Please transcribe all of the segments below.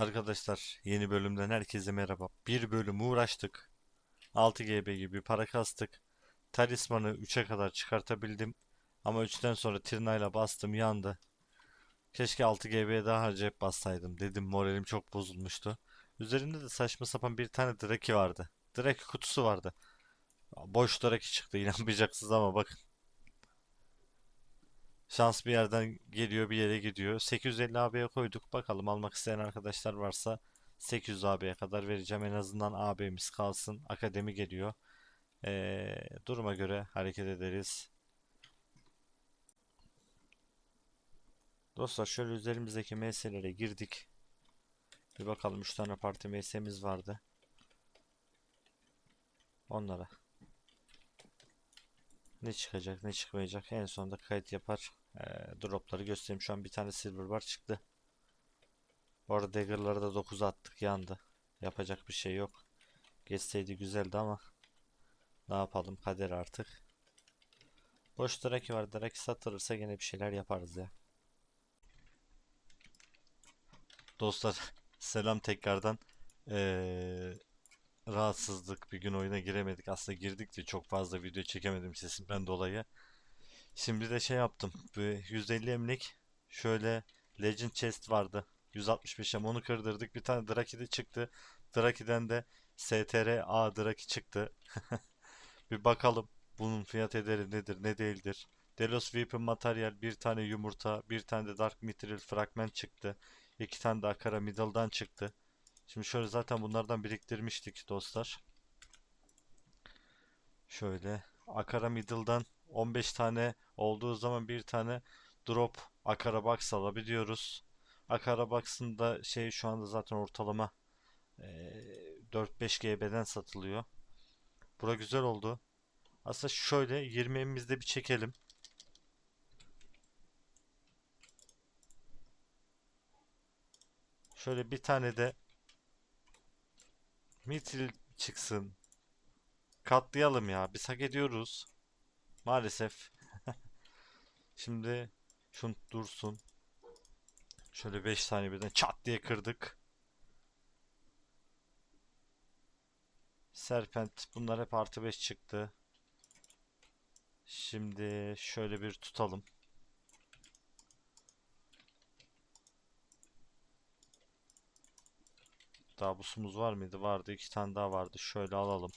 Arkadaşlar yeni bölümden herkese merhaba. Bir bölüm uğraştık. 6 GB gibi para kastık. Talismanı 3'e kadar çıkartabildim. Ama 3'ten sonra tırnayla bastım yandı. Keşke 6 GB'ye daha harcayıp bassaydım dedim. Moralim çok bozulmuştu. Üzerinde de saçma sapan bir tane Draki vardı. Draki kutusu vardı. Boş Draki çıktı inanmayacaksınız ama bakın. Şans bir yerden geliyor bir yere gidiyor. 850 AB'ye koyduk. Bakalım almak isteyen arkadaşlar varsa 800 AB'ye kadar vereceğim. En azından AB'miz kalsın. Akademi geliyor. Ee, duruma göre hareket ederiz. Dostlar şöyle üzerimizdeki MS'lere girdik. Bir bakalım 3 tane parti MS'miz vardı. Onlara. Ne çıkacak ne çıkmayacak en sonunda kayıt yapar. Ee, dropları göstereyim. Şu an bir tane silver var çıktı. Bu arada dagger'ları da 9 attık yandı. Yapacak bir şey yok. Geçseydi güzeldi ama ne yapalım kader artık. Boş draki var. Draki satılırsa gene bir şeyler yaparız ya. Dostlar selam tekrardan. Ee, rahatsızlık bir gün oyuna giremedik. Aslında girdik de çok fazla video çekemedim sesimden dolayı. Şimdi de şey yaptım. Bu 150 emlik şöyle Legend Chest vardı. 165'e onu kırdırdık. Bir tane Draki de çıktı. Draki'den de STR A Draki çıktı. Bir bakalım bunun fiyat ederi nedir ne değildir. Delos Weapon materyal bir tane yumurta bir tane de Dark Mithril fragment çıktı. İki tane de Akara Middle'dan çıktı. Şimdi şöyle zaten bunlardan biriktirmiştik dostlar. Şöyle Akara Middle'dan 15 tane olduğu zaman bir tane drop Akara Box alabiliyoruz. Akara Box'ın da şey şu anda zaten ortalama eee, 4-5 GB'den satılıyor. Bura güzel oldu. Aslında şöyle 20 emimizde bir çekelim. Şöyle bir tane de mitril çıksın. Katlayalım ya. Biz hak ediyoruz. Maalesef. Şimdi şun dursun. Şöyle 5 tane birden çat diye kırdık. Serpent bunlar hep artı 5 çıktı. Şimdi şöyle bir tutalım. Daha busumuz var mıydı? Vardı. iki tane daha vardı. Şöyle alalım.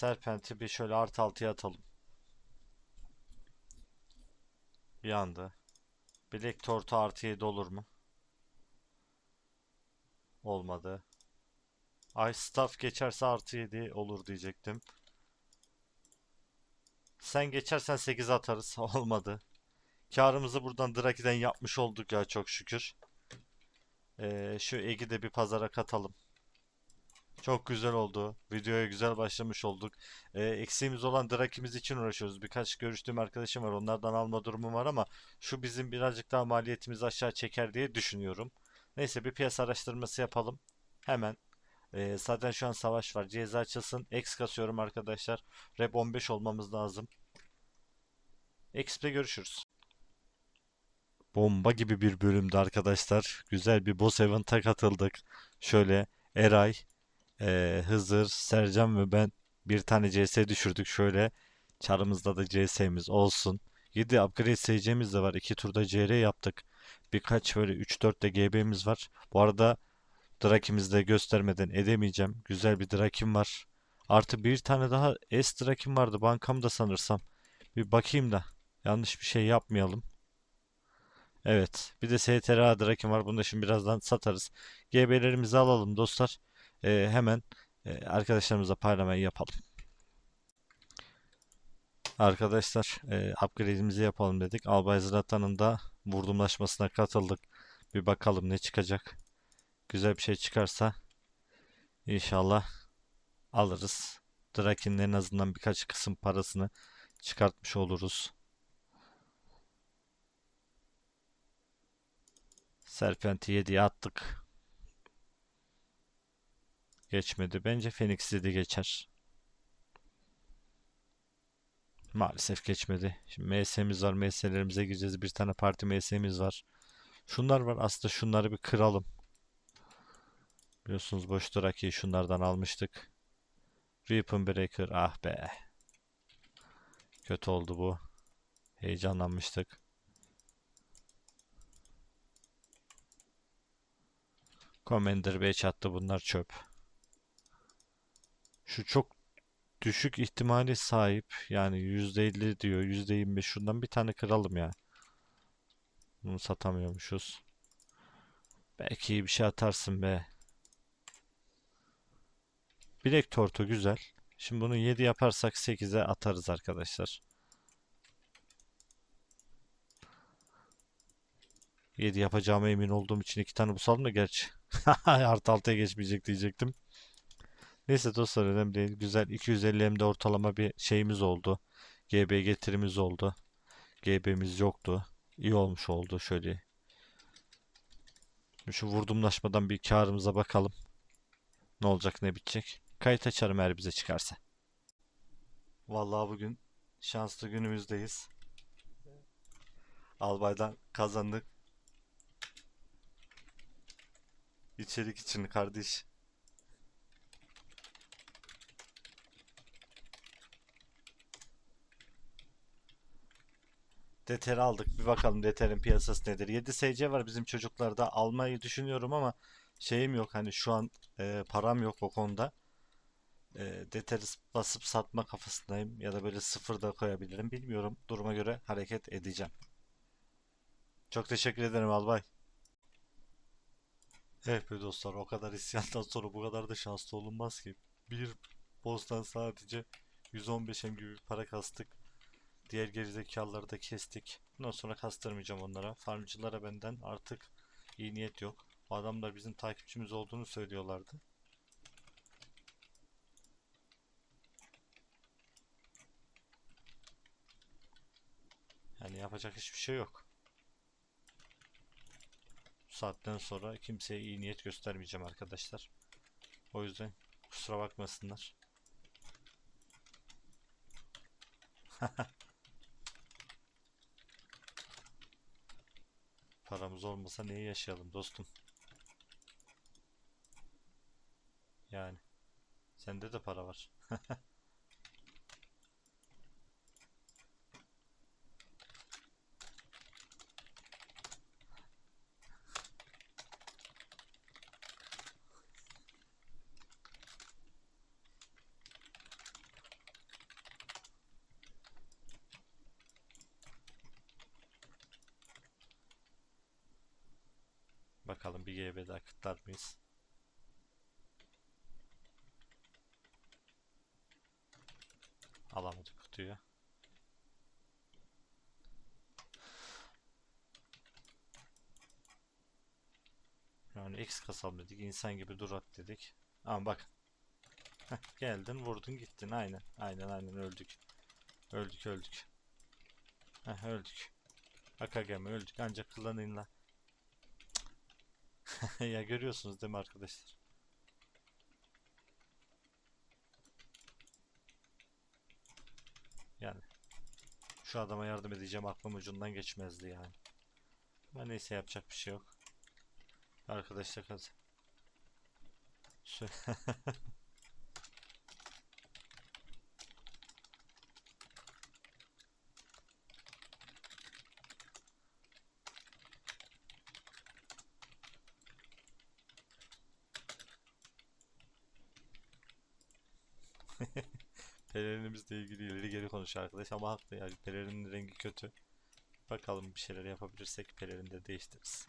Serpent'i bir şöyle artı altıya atalım. Bir anda. Bilek tortu artı 7 olur mu? Olmadı. Ay staff geçerse artı 7 olur diyecektim. Sen geçersen 8 atarız. Olmadı. Karımızı buradan Draki'den yapmış olduk ya çok şükür. Ee, şu Egi de bir pazara katalım. Çok güzel oldu. Videoya güzel başlamış olduk. Ee, eksiğimiz olan Draki'miz için uğraşıyoruz. Birkaç görüştüğüm arkadaşım var. Onlardan alma durumum var ama şu bizim birazcık daha maliyetimizi aşağı çeker diye düşünüyorum. Neyse bir piyasa araştırması yapalım. Hemen. Ee, zaten şu an savaş var. Ceza açılsın. X kasıyorum arkadaşlar. Rep 15 olmamız lazım. X'de görüşürüz. Bomba gibi bir bölümdü arkadaşlar. Güzel bir boss event'a katıldık. Şöyle Eray, eee, Hızır, Sercan ve ben bir tane CS düşürdük. Şöyle çarımızda da CS'miz olsun. 7 upgrade SC'miz de var. 2 turda CR yaptık. Birkaç böyle 3-4 de GB'miz var. Bu arada Draki'mizi de göstermeden edemeyeceğim. Güzel bir Drakim var. Artı bir tane daha S Drakim vardı bankamda sanırsam. Bir bakayım da yanlış bir şey yapmayalım. Evet. Bir de STRA Drakim var. Bunu da şimdi birazdan satarız. GB'lerimizi alalım dostlar. Ee, hemen e, arkadaşlarımızla parlamayı yapalım. Arkadaşlar e, upgrade'imizi yapalım dedik. Albay Zlatan'ın da vurdumlaşmasına katıldık. Bir bakalım ne çıkacak. Güzel bir şey çıkarsa inşallah alırız. Drakin'in en azından birkaç kısım parasını çıkartmış oluruz. Serpenti 7'ye attık. Geçmedi. Bence Phoenix'i de geçer. Maalesef geçmedi. Şimdi MS'miz var. MS'lerimize gireceğiz. Bir tane parti MS'miz var. Şunlar var. Aslında şunları bir kıralım. Biliyorsunuz boş durakiyi şunlardan almıştık. Weapon Breaker. Ah be. Kötü oldu bu. Heyecanlanmıştık. Commander 5 attı bunlar çöp. Şu çok düşük ihtimali sahip. Yani %50 diyor. %25 şundan bir tane kıralım ya. Bunu satamıyormuşuz. Belki bir şey atarsın be. Bilek tortu güzel. Şimdi bunu 7 yaparsak 8'e atarız arkadaşlar. 7 yapacağıma emin olduğum için iki tane busalım da gerçi. Artı 6'ya geçmeyecek diyecektim. Neyse dostlar önemli değil. Güzel 250 hem de ortalama bir şeyimiz oldu. GB getirimiz oldu. GB'miz yoktu. İyi olmuş oldu şöyle. Şu vurdumlaşmadan bir karımıza bakalım. Ne olacak ne bitecek. Kayıt açarım eğer bize çıkarsa. Vallahi bugün şanslı günümüzdeyiz. Albay'dan kazandık. İçerik için kardeş. Deter aldık. Bir bakalım Deter'in piyasası nedir. 7 SC var bizim çocuklarda. Almayı düşünüyorum ama şeyim yok. Hani şu an e, param yok o konuda. E, Deter'i basıp satma kafasındayım. Ya da böyle sıfır da koyabilirim. Bilmiyorum. Duruma göre hareket edeceğim. Çok teşekkür ederim Albay. Evet be dostlar o kadar isyandan sonra bu kadar da şanslı olunmaz ki. Bir boss'tan sadece 115 hem gibi bir para kastık. Diğer gerizekalıları da kestik. Bundan sonra kastırmayacağım onlara. Farmcılara benden artık iyi niyet yok. Bu adamlar bizim takipçimiz olduğunu söylüyorlardı. Yani yapacak hiçbir şey yok. Bu saatten sonra kimseye iyi niyet göstermeyeceğim arkadaşlar. O yüzden kusura bakmasınlar. Paramız olmasa neyi yaşayalım dostum? Yani sende de para var. Bakalım bir GB daha kıtlar mıyız? Alamadık kutuyu. Yani X kasalım dedik. insan gibi durak dedik. Ama bak. Heh, geldin vurdun gittin. Aynen. Aynen aynen öldük. Öldük öldük. Heh, öldük. Akagami öldük. Ancak kullanınla. ya görüyorsunuz değil mi arkadaşlar? Yani şu adama yardım edeceğim aklım ucundan geçmezdi yani. Ama neyse yapacak bir şey yok. Arkadaşlar kaz. Pelerinimizle ilgili ileri geri konuşuyor arkadaş ama haklı yani pelerinin rengi kötü. Bakalım bir şeyler yapabilirsek pelerini de değiştiririz.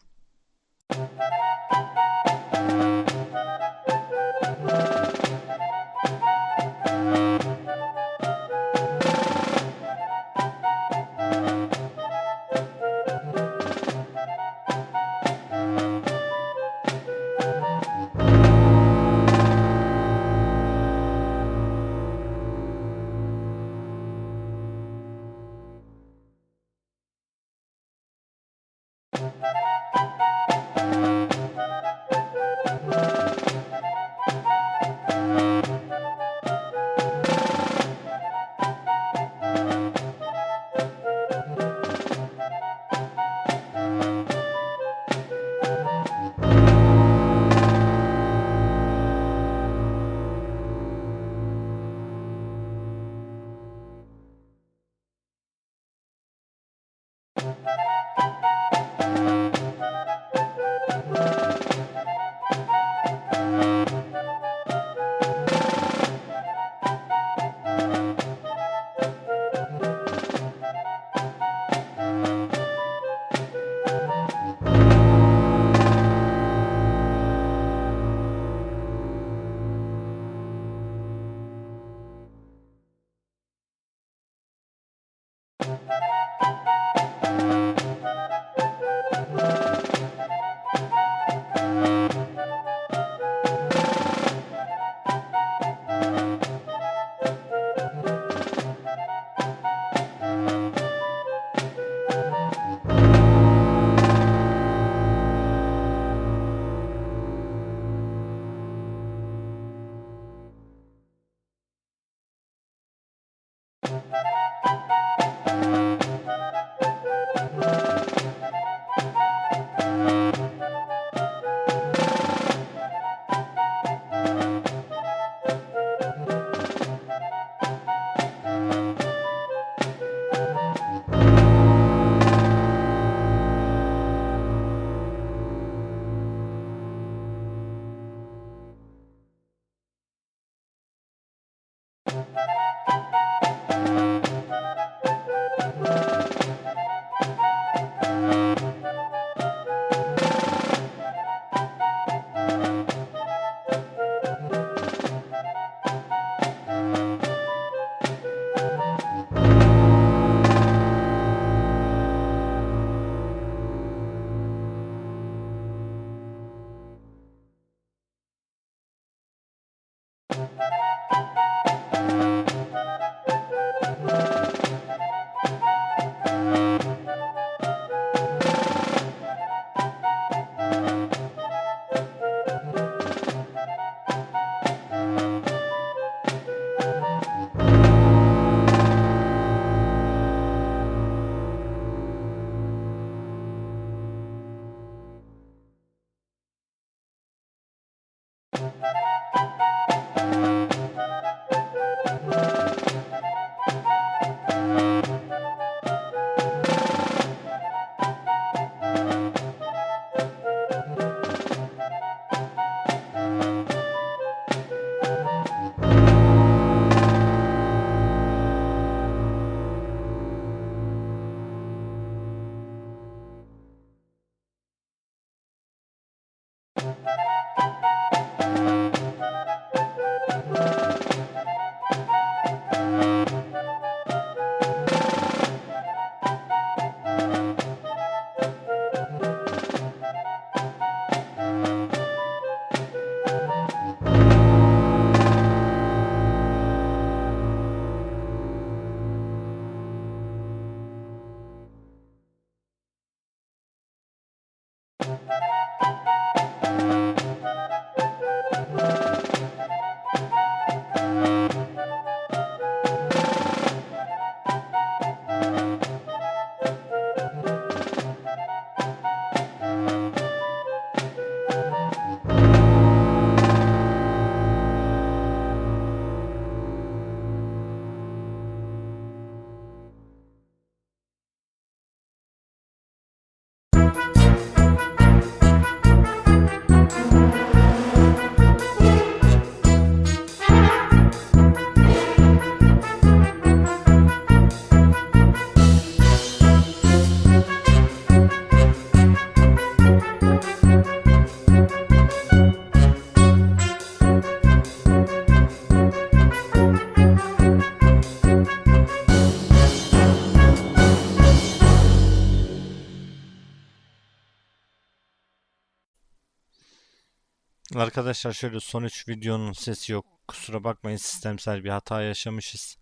Arkadaşlar şöyle son 3 videonun sesi yok. Kusura bakmayın sistemsel bir hata yaşamışız.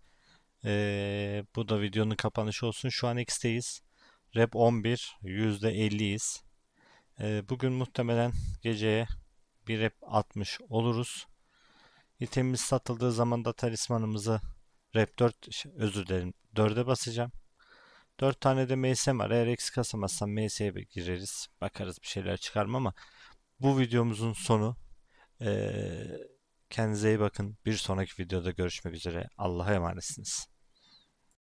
Ee, bu da videonun kapanışı olsun. Şu an X'teyiz. Rep 11, %50'yiz. Ee, bugün muhtemelen geceye bir rep 60 oluruz. İtemimiz satıldığı zaman da talismanımızı rep 4, ş- özür dilerim 4'e basacağım. 4 tane de MS var. Eğer eksik kasamazsam MS'ye gireriz. Bakarız bir şeyler çıkar mı ama bu videomuzun sonu. Kendinize iyi bakın. Bir sonraki videoda görüşmek üzere. Allah'a emanetsiniz.